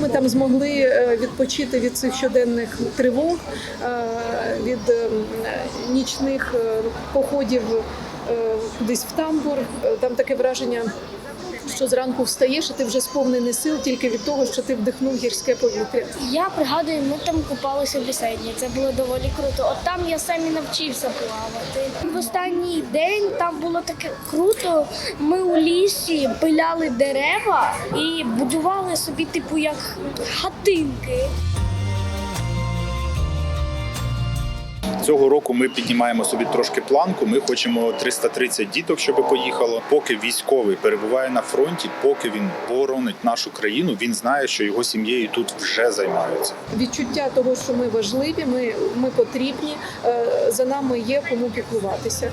Ми там змогли е, відпочити від цих щоденних тривог, е, від е, нічних походів кудись в тамбур. Там таке враження. Що зранку встаєш, і ти вже сповнений сил тільки від того, що ти вдихнув гірське повітря. Я пригадую, ми там купалися в басейні. Це було доволі круто. От там я сам і навчився плавати. В останній день там було таке круто. Ми у лісі пиляли дерева і будували собі, типу, як хатинки. Цього року ми піднімаємо собі трошки планку. Ми хочемо 330 діток, щоб поїхало. Поки військовий перебуває на фронті, поки він боронить нашу країну, він знає, що його сім'єю тут вже займаються. Відчуття того, що ми важливі, ми, ми потрібні, е, за нами є кому піклуватися.